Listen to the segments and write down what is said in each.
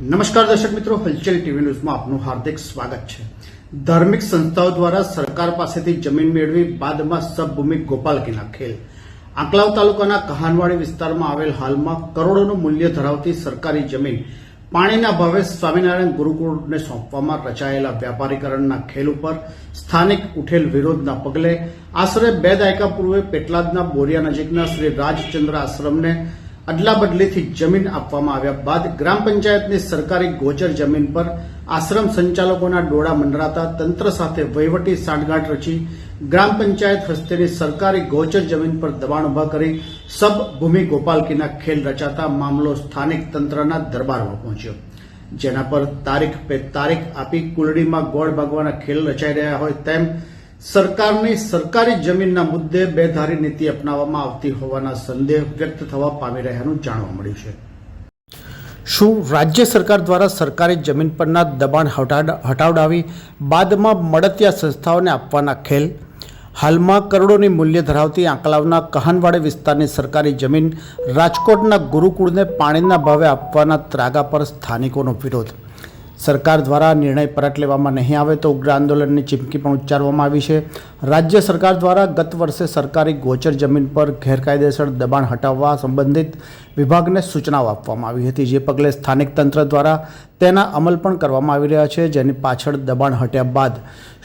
નમસ્કાર દર્શક મિત્રો, હલચલ ટીવી ન્યૂઝમાં આપનું હાર્દિક સ્વાગત છે. ધાર્મિક સંસ્થાઓ દ્વારા સરકાર પાસેથી જમીન મેળવી બાદમાં સબભૂમિ ગોપાલકીના ખેલ. આંકલાવ તાલુકાના કહાનવાડી વિસ્તારમાં આવેલ હાલમાં કરોડોનું મૂલ્ય ધરાવતી સરકારી જમીન પાણીના ભાવે સ્વામિનારાયણ ગુરુકુળને સોંપવામાં રચાયેલા વ્યાપારીકરણના ખેલ ઉપર સ્થાનિક ઉઠેલ વિરોધના પગલે આશરે બે દાયકા પૂર્વે પેટલાદના બોરિયા નજીકના શ્રી રાજચંદ્ર આશ્રમને અદલાબદલીથી જમીન આપવામાં આવ્યા બાદ ગ્રામ પંચાયતની સરકારી ગોચર જમીન પર આશ્રમ સંચાલકોના ડોળા મંડરાતા તંત્ર સાથે વહીવટી સાંઠગાંઠ રચી ગ્રામ પંચાયત હસ્તેની સરકારી ગોચર જમીન પર દબાણ ઊભા કરી સબ ભૂમિ ગોપાલકીના ખેલ રચાતા મામલો સ્થાનિક તંત્રના દરબારમાં પહોંચ્યો. જેના પર તારીખ પે તારીખ આપી કુલડીમાં ગોળ ભાગવાના ખેલ રચાઈ રહ્યા હોય તેમ સરકારની સરકારી જમીનના મુદ્દે બેધારી નીતિ અપનાવવામાં આવતી હોવાના સંદેહ વ્યક્ત થવા પામી રહ્યાનું જાણવા મળ્યું છે. શું રાજ્ય સરકાર દ્વારા સરકારી જમીન પરના દબાણ હટાવડાવી બાદમાં મળતિયા સંસ્થાઓને આપવાના ખેલ? હાલમાં કરોડોની મૂલ્ય ધરાવતી આંકલાવના કહાનવાડી વિસ્તારની સરકારી જમીન રાજકોટના ગુરુકુળને પાણીના ભાવે આપવાના ત્રાગા પર સ્થાનિકોનો વિરોધ સરકાર દ્વારા નિર્ણય પરત લેવામાં નહીં આવે તો ઉગ્ર આંદોલનની ચીમકી પણ ઉચ્ચારવામાં આવી છે. રાજ્ય સરકાર દ્વારા ગત વર્ષે સરકારી ગોચર જમીન પર ગેરકાયદેસર દબાણ હટાવવા સંબંધિત વિભાગને સૂચનાઓ આપવામાં આવી હતી, જે પગલે સ્થાનિક તંત્ર દ્વારા તેના અમલ પણ કરવામાં આવી રહ્યા છે, જેની પાછળ દબાણ હટ્યા બાદ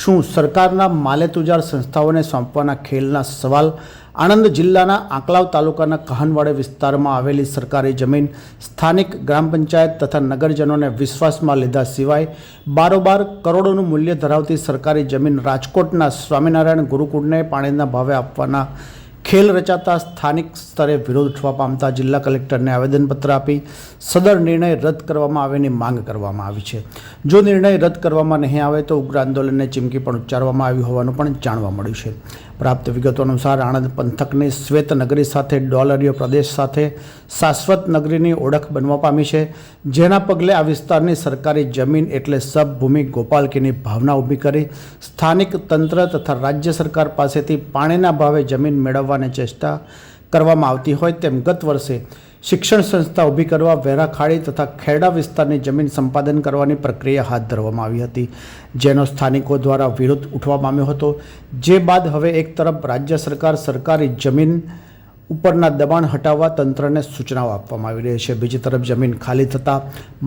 શું સરકારના માલેતુજાર સંસ્થાઓને સોંપવાના ખેલના સવાલ આણંદ જિલ્લાના આંકલાવ તાલુકાના કહાનવાડે વિસ્તારમાં આવેલી સરકારી જમીન સ્થાનિક ગ્રામ પંચાયત તથા નગરજનોને વિશ્વાસમાં લીધા સિવાય બારોબાર કરોડોનું મૂલ્ય ધરાવતી સરકારી જમીન રાજકોટના સ્વામિનારાયણ ગુરુકુળને પાણીના ભાવે આપવાના ખેલ રચાતા સ્થાનિક સ્તરે વિરોધ ઉઠવા પામતા જિલ્લા કલેક્ટરને આવેદનપત્ર આપી સદર નિર્ણય રદ કરવામાં આવેની માંગ કરવામાં આવી છે. જો નિર્ણય રદ કરવામાં નહીં આવે તો ઉગ્ર આંદોલનને ચીમકી પણ ઉચ્ચારવામાં આવી હોવાનું પણ જાણવા મળ્યું છે. પ્રાપ્ત વિગતો અનુસાર આણંદ પંથકની શ્વેત નગરી સાથે ડોલરીય પ્રદેશ સાથે શાશ્વત નગરીની ઓળખ બનવા પામી છે. જેના પગલે આ વિસ્તારની સરકારી જમીન એટલે સબભૂમિ ગોપાલકીની ભાવના ઊભી કરી સ્થાનિક તંત્ર તથા રાજ્ય સરકાર પાસેથી પાણીના ભાવે જમીન મેળવવાની ચેષ્ટા કરવામાં આવતી હોય તેમ ગત વર્ષે શિક્ષણ સંસ્થા ઊભી કરવા, વેરા ખાડી તથા ખેરડા વિસ્તારની જમીન સંપાદન કરવાની પ્રક્રિયા હાથ ધરવામાં આવી હતી, જેનો સ્થાનિકો દ્વારા વિરોધ ઉઠવા પામ્યો હતો. જે બાદ હવે એક તરફ રાજ્ય સરકાર સરકારી જમીન ઉપરના દબાણ હટાવવા તંત્રને સૂચનાઓ આપવામાં આવી રહી છે. બીજી તરફ જમીન ખાલી થતાં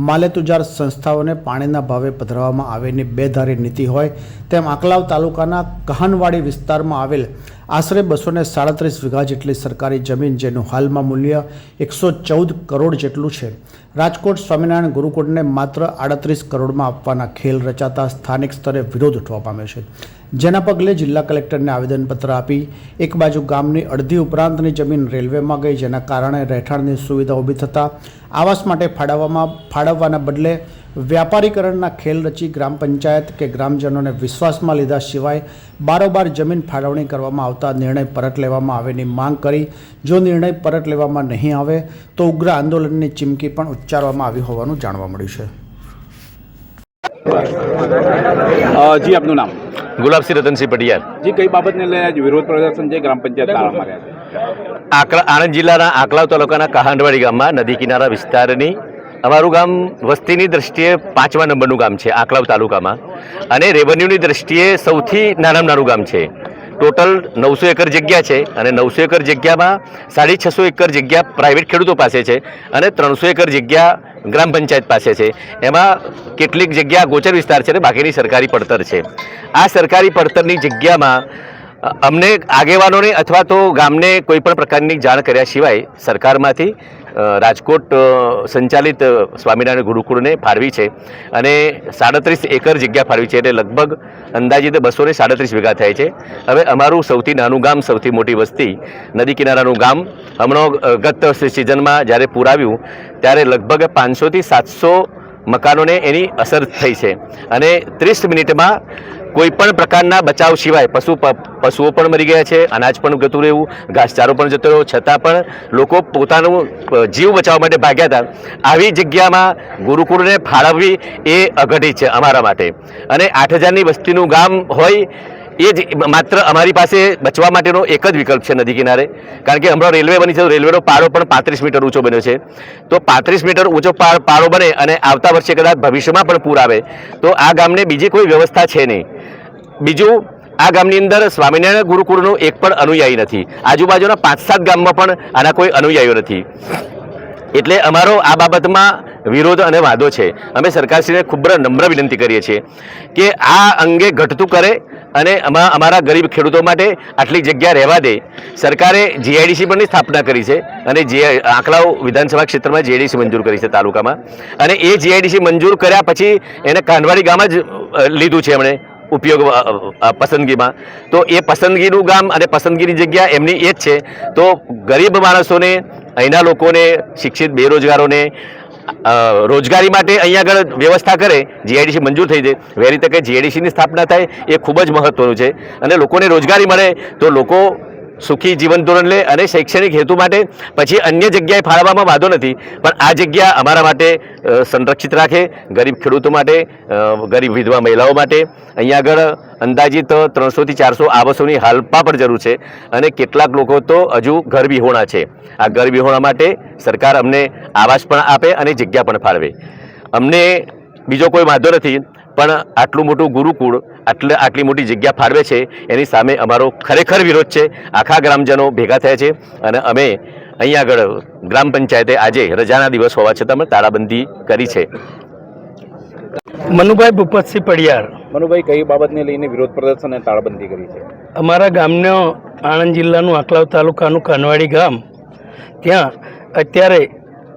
માલેતુજાર સંસ્થાઓને પાણીના ભાવે પધરાવવામાં આવેની બેધારી નીતિ હોય તેમ આકલાવ તાલુકાના કહાનવાડી વિસ્તારમાં આવેલ આશરે બસો ને સાડત્રીસ વીઘા જેટલી સરકારી જમીન જેનું હાલમાં મૂલ્ય એકસો ચૌદ કરોડ જેટલું છે. રાજકોટ સ્વામિનારાયણ ગુરુકુળને માત્ર આડત્રીસ કરોડમાં આપવાના ખેલ રચાતા સ્થાનિક સ્તરે વિરોધ ઉઠવા પામ્યો છે. જેના પગલે જિલ્લા કલેક્ટરને આવેદનપત્ર આપી એક બાજુ ગામની અડધી ઉપરાંતની જમીન રેલવેમાં ગઈ, જેના કારણે રહેઠાણની સુવિધા ઊભી થતાં આવાસ માટે ફાળવવામાં, ફાળવવાના બદલે વ્યાપારીકરણના ખેલ રચી ગ્રામ પંચાયત કે ગ્રામજનોને વિશ્વાસમાં લીધા સિવાય બારોબાર જમીન ફાળવણી કરવામાં આવતા નિર્ણય પરત લેવામાં આવેની માંગ કરી. જો નિર્ણય પરત લેવામાં નહીં આવે, તો ઉગ્ર આંદોલનની ચીમકી પણ ઉચ્ચારવામાં આવી હોવાનું જાણવા મળ્યું છે. જી આપનું નામ? ગુલાબસિંહ રતનસિંહ પટિયાર. જી કઈ બાબતને લઈને આજ વિરોધ પ્રદર્શન છે ગ્રામ પંચાયત આકલા આણંદ જિલ્લાના આકલાવ તાલુકાના કહાંડવાડી ગામમાં નદી કિનારા વિસ્તારની અમારું ગામ વસ્તીની દ્રષ્ટિએ પાંચમા નંબરનું ગામ છે આકલાવ તાલુકામાં. અને રેવન્યુની દ્રષ્ટિએ સૌથી નાનામાં નાનું ગામ છે. ટોટલ નવસો એકર જગ્યા છે અને નવસો એકર જગ્યામાં સાડી છસો એકર જગ્યા પ્રાઇવેટ ખેડૂતો પાસે છે અને ત્રણસો એકર જગ્યા ગ્રામ પંચાયત પાસે છે. એમાં કેટલીક જગ્યા ગોચર વિસ્તાર છે અને બાકીની સરકારી પડતર છે. આ સરકારી પડતરની જગ્યામાં અમને આગેવાનોને અથવા તો ગામને કોઈ પણ પ્રકારની જાણ કર્યા સિવાય સરકારમાંથી રાજકોટ સંચાલિત સ્વામિનારાયણ ગુરુકુળને ફાળવી છે અને સાડત્રીસ એકર જગ્યા ફાળવી છે. એટલે લગભગ અંદાજિત બસો ને સાડત્રીસ વીઘા થાય છે. હવે અમારું સૌથી નાનું ગામ, સૌથી મોટી વસ્તી, નદી કિનારાનું ગામ, હમણાં ગત સિઝનમાં જ્યારે પૂર આવ્યું ત્યારે લગભગ પાંચસોથી સાતસો મકાનોને એની અસર થઈ છે. અને ત્રીસ મિનિટમાં કોઈ પણ પ્રકારના બચાવ સિવાય પશુ પશુઓ પણ મરી ગયા છે, અનાજ પણ જતું રહ્યું ઘાસચારો પણ જતો રહ્યો, છતાં પણ લોકો પોતાનું જીવ બચાવવા માટે ભાગ્યા હતા. આવી જગ્યામાં ગુરુકુળને ફાળવવી એ અઘટી છે અમારા માટે. અને આઠ હજારની વસ્તીનું ગામ હોય એ જ માત્ર અમારી પાસે બચવા માટેનો એક જ વિકલ્પ છે નદી કિનારે. કારણ કે હમણાં રેલવે બની છે તો રેલવેનો પારો પણ પાંત્રીસ મીટર ઊંચો બન્યો છે. તો પાંત્રીસ મીટર ઊંચો પા- પાળો બને અને આવતા વર્ષે કદાચ ભવિષ્યમાં પણ પૂર આવે. તો આ ગામને બીજી કોઈ વ્યવસ્થા છે નહીં. બીજું, આ ગામની અંદર સ્વામિનારાયણ ગુરુકુળનો એક પણ અનુયાયી નથી. આજુબાજુના પાંચ સાત ગામમાં પણ આના કોઈ અનુયાયીઓ નથી. એટલે અમારો આ બાબતમાં વિરોધ અને વાંધો છે. અમે સરકારશ્રીને ખૂબ નમ્ર વિનંતી કરીએ છીએ કે આ અંગે ઘટતું કરે અને અમા અમારા ગરીબ ખેડૂતો માટે આટલી જગ્યા રહેવા દે. સરકારે જીઆઈડીસી પણની સ્થાપના કરી છે અને જે આંકડાઓ વિધાનસભા ક્ષેત્રમાં જીઆઈડીસી મંજૂર કરી છે તાલુકામાં. અને એ જીઆઈડીસી મંજૂર કર્યા પછી એને કાંડવાડી ગામ જ લીધું છે એમણે ઉપયોગ પસંદગીમાં. તો એ પસંદગીનું ગામ અને પસંદગીની જગ્યા એમની એ જ છે. તો ગરીબ માણસોને, અહીંના લોકોને, શિક્ષિત બેરોજગારોને રોજગારી માટે અહીંયા આગળ વ્યવસ્થા કરે જીઆઈડીસી મંજૂર થઈ જાય. વહેલી તકે જીઆઈડીસીની સ્થાપના થાય, એ ખૂબ જ મહત્ત્વનું છે. અને લોકોને રોજગારી મળે, તો લોકો સુખી જીવન ધોરણ લે અને શૈક્ષણિક હેતુ માટે પછી અન્ય જગ્યાએ ફાળવવામાં વાંધો નથી. પણ આ જગ્યા અમારા માટે સંરક્ષિત રાખે, ગરીબ ખેડૂતો માટે ગરીબ વિધવા મહિલાઓ માટે. અહીંયા આગળ અંદાજિત ત્રણસોથી ચારસો આવાસોની હાલપા પણ જરૂર છે અને કેટલાક લોકો તો હજુ ઘર વિહોણા છે. આ ઘર વિહોણા માટે સરકાર અમને આવાસ પણ આપે અને જગ્યા પણ ફાળવે. અમને બીજો કોઈ વાંધો નથી, પણ આટલું મોટું ગુરુકુળ, આટલે, આટલી મોટી જગ્યા ફાળવે છે, એની સામે અમારો ખરેખર વિરોધ છે. આખા ગ્રામજનો ભેગા થયા છે અને અમે અહીંયા આગળ ગ્રામ પંચાયતે આજે રજાના દિવસ હોવા છતાં અમે તાળાબંધી કરી છે. મનુભાઈ ભૂપતસિંહ પડિયાર. મનુભાઈ કઈ બાબતને લઈને વિરોધ પ્રદર્શન અને તાળાબંધી કરી છે? અમારા ગામનો આણંદ જિલ્લાનું આંકલાવ તાલુકાનું કાનવાડી ગામ. ત્યાં અત્યારે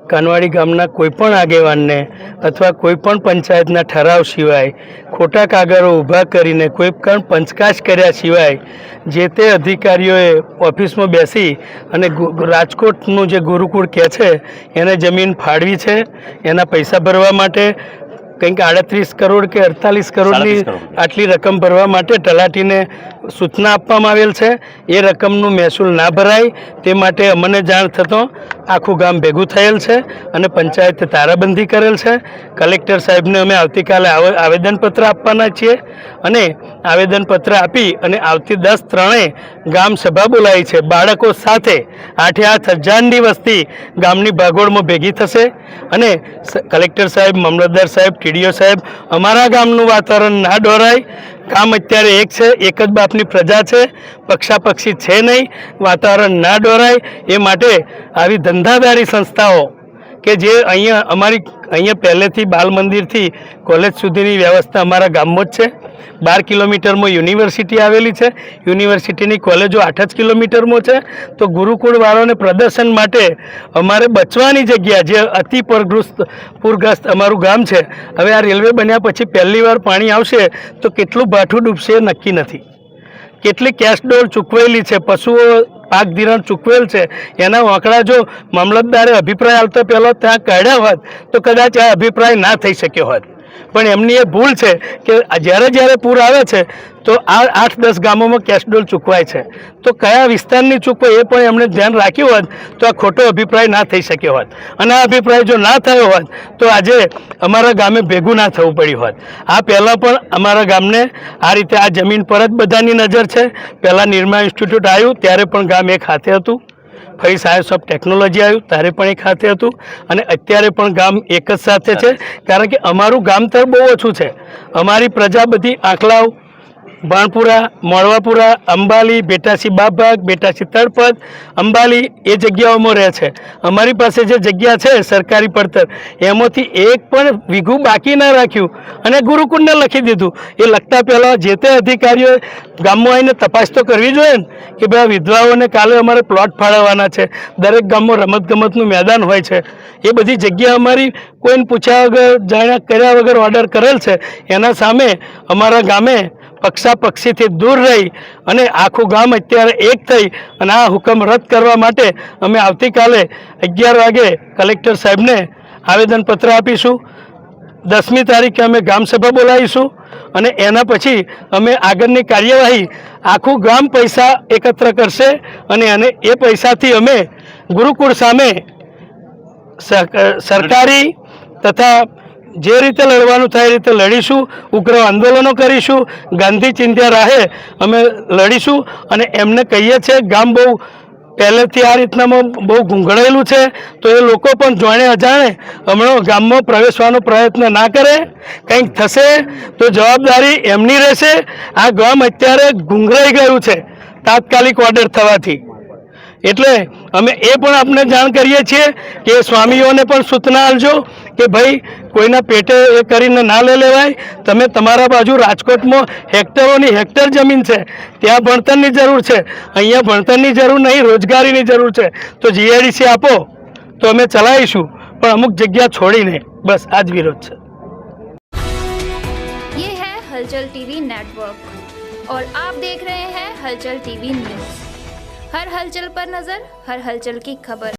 કાનવાડી ગામના કોઈપણ આગેવાનને અથવા કોઈપણ પંચાયતના ઠરાવ સિવાય ખોટા કાગળો ઊભા કરીને કોઈ પણ પંચકાશ કર્યા સિવાય જે તે અધિકારીઓએ ઓફિસમાં બેસી અને રાજકોટનું જે ગુરુકુળ કહે છે એને જમીન ફાળવી છે એના પૈસા ભરવા માટે કંઈક આડત્રીસ કરોડ કે અડતાલીસ કરોડની આટલી રકમ ભરવા માટે તલાટીને સૂચના આપવામાં આવેલ છે, એ રકમનું મહેસૂલ ના ભરાય. તે માટે અમને જાણ થતો આખું ગામ ભેગું થયેલ છે અને પંચાયતે તારાબંધી કરેલ છે. કલેક્ટર સાહેબને અમે આવતીકાલે આવે- આવેદનપત્ર આપવાના છીએ અને આવેદનપત્ર આપી અને આવતી દસ ત્રણે ગામ સભા બોલાવી છે. બાળકો સાથે આઠે આઠ હજારની વસ્તી ગામની ભાગોળમાં ભેગી થશે અને કલેક્ટર સાહેબ, મામલતદાર સાહેબ ટીડીઓ સાહેબ અમારા ગામનું વાતાવરણ ના ડોરાય. ગામ અત્યારે એક છે, એક જ બાપની પ્રજા છે, પક્ષાપક્ષી છે નહીં, વાતાવરણ ના ડોરાય, એ માટે આવી ધંધાદારી સંસ્થાઓ કે જે અહીંયા અમારી અહીંયા પહેલેથી બાલ મંદિરથી કોલેજ સુધીની વ્યવસ્થા અમારા ગામમાં જ છે. બાર કિલોમીટરમાં યુનિવર્સિટી આવેલી છે. યુનિવર્સિટીની કોલેજો આઠ જ કિલોમીટરમાં છે. તો ગુરુકુળવાળાને પ્રદર્શન માટે અમારે બચવાની જગ્યા જે અતિ પરગ્રસ્ત, પૂરગ્રસ્ત અમારું ગામ છે. હવે આ રેલવે બન્યા પછી પહેલી વાર પાણી આવશે તો કેટલું ભાઠું ડૂબશે નક્કી નથી. કેટલી કેશ ડોર ચૂકવેલી છે, પશુઓ પાક ધિરાણ ચૂકવેલ છે. એના આંકડા જો મામલતદારે અભિપ્રાય આવતા પહેલો ત્યાં કાઢ્યા હોત, તો કદાચ આ અભિપ્રાય ના થઈ શક્યો હોત. પણ એમની એ ભૂલ છે કે જ્યારે જ્યારે પૂર આવે છે, તો આ આઠ દસ ગામોમાં કેશડોલ ચૂકવાય છે. તો કયા વિસ્તારની ચૂકવાય એ પણ એમણે ધ્યાન રાખ્યું હોત, તો આ ખોટો અભિપ્રાય ના થઈ શક્યો હોત. અને આ અભિપ્રાય જો ના થયો હોત, તો આજે અમારા ગામે ભેગું ના થવું પડ્યું હોત. આ પહેલાં પણ અમારા ગામને આ રીતે આ જમીન પર જ બધાની નજર છે. પહેલાં નિર્મા ઇન્સ્ટિટ્યૂટ આવ્યું, ત્યારે પણ ગામ એક હાથે હતું. ફરી સાયન્સ ઓફ ટેકનોલોજી આવ્યું ત્યારે પણ એક ખાતે હતું અને અત્યારે પણ ગામ એક જ સાથે છે. કારણ કે અમારું ગામ તો બહુ ઓછું છે. અમારી પ્રજા બધી આંકલાવ બાણપુરા, મોળવાપુરા, અંબાલી, બેટાસી બાભાગ બેટાસી તળપદ, અંબાલી એ જગ્યાઓમાં રહે છે. અમારી પાસે જે જગ્યા છે સરકારી પડતર, એમાંથી એક પણ વીઘું બાકી ના રાખ્યું અને ગુરુકુંડને લખી દીધું. એ લખતા પહેલાં જે તે અધિકારીઓએ ગામમાં આવીને તપાસ તો કરવી જોઈએ ને, કે ભાઈ વિધવાઓને કાલે અમારે પ્લોટ ફાળવવાના છે. દરેક ગામમાં રમતગમતનું મેદાન હોય છે. એ બધી જગ્યા અમારી કોઈને પૂછ્યા વગર, જાણ્યા કર્યા વગર ઓર્ડર કરેલ છે. એના સામે અમારા ગામે પક્ષાપક્ષીથી દૂર રહી અને આખું ગામ અત્યારે એક થઈ અને આ હુકમ રદ કરવા માટે અમે આવતીકાલે અગિયાર વાગે કલેક્ટર સાહેબને આવેદનપત્ર આપીશું. દસમી તારીખે અમે ગામસભા બોલાવીશું અને એના પછી અમે આગળની કાર્યવાહી આખું ગામ પૈસા એકત્ર કરશે અને અને એ પૈસાથી અમે ગુરુકુળ સામે સર- સરકારી તથા જે રીતે લડવાનું થાય એ રીતે લડીશું, ઉગ્ર આંદોલનો કરીશું, ગાંધી ચિંતા રાહે, અમે લડીશું અને એમને કહીએ છીએ, ગામ બહુ પહેલેથી આ રીતનામાં બહુ ગૂંઘળેલું છે, તો એ લોકો પણ જાણે અજાણે હમણાં ગામમાં પ્રવેશવાનો પ્રયત્ન ના કરે, કંઈક થશે તો જવાબદારી એમની રહેશે. આ ગામ અત્યારે ગૂંઘળાઈ ગયું છે, તાત્કાલિક ઓર્ડર થવાથી. એટલે અમે એ પણ આપને જાણ કરીએ છીએ કે સ્વામીઓને પણ સૂચના આપજો કે ભાઈ કોઈના પેટે એ કરીને ના લઈ લેવાય તમે તમારા બાજુ રાજકોટમાં હેક્ટરોની હેક્ટર જમીન છે ત્યાં ભણતરની જરૂર છે અહીંયા ભણતરની જરૂર નહીં રોજગારીની જરૂર છે તો જીઆઈડીસી આપો તો અમે ચલાવીશું પણ અમુક જગ્યા છોડીને બસ આ જ વિરોધ છે ये है हलचल टीवी नेटवर्क और आप देख रहे हैं हलचल टीवी न्यूज हर हलचल पर नजर हर हलचल की खबर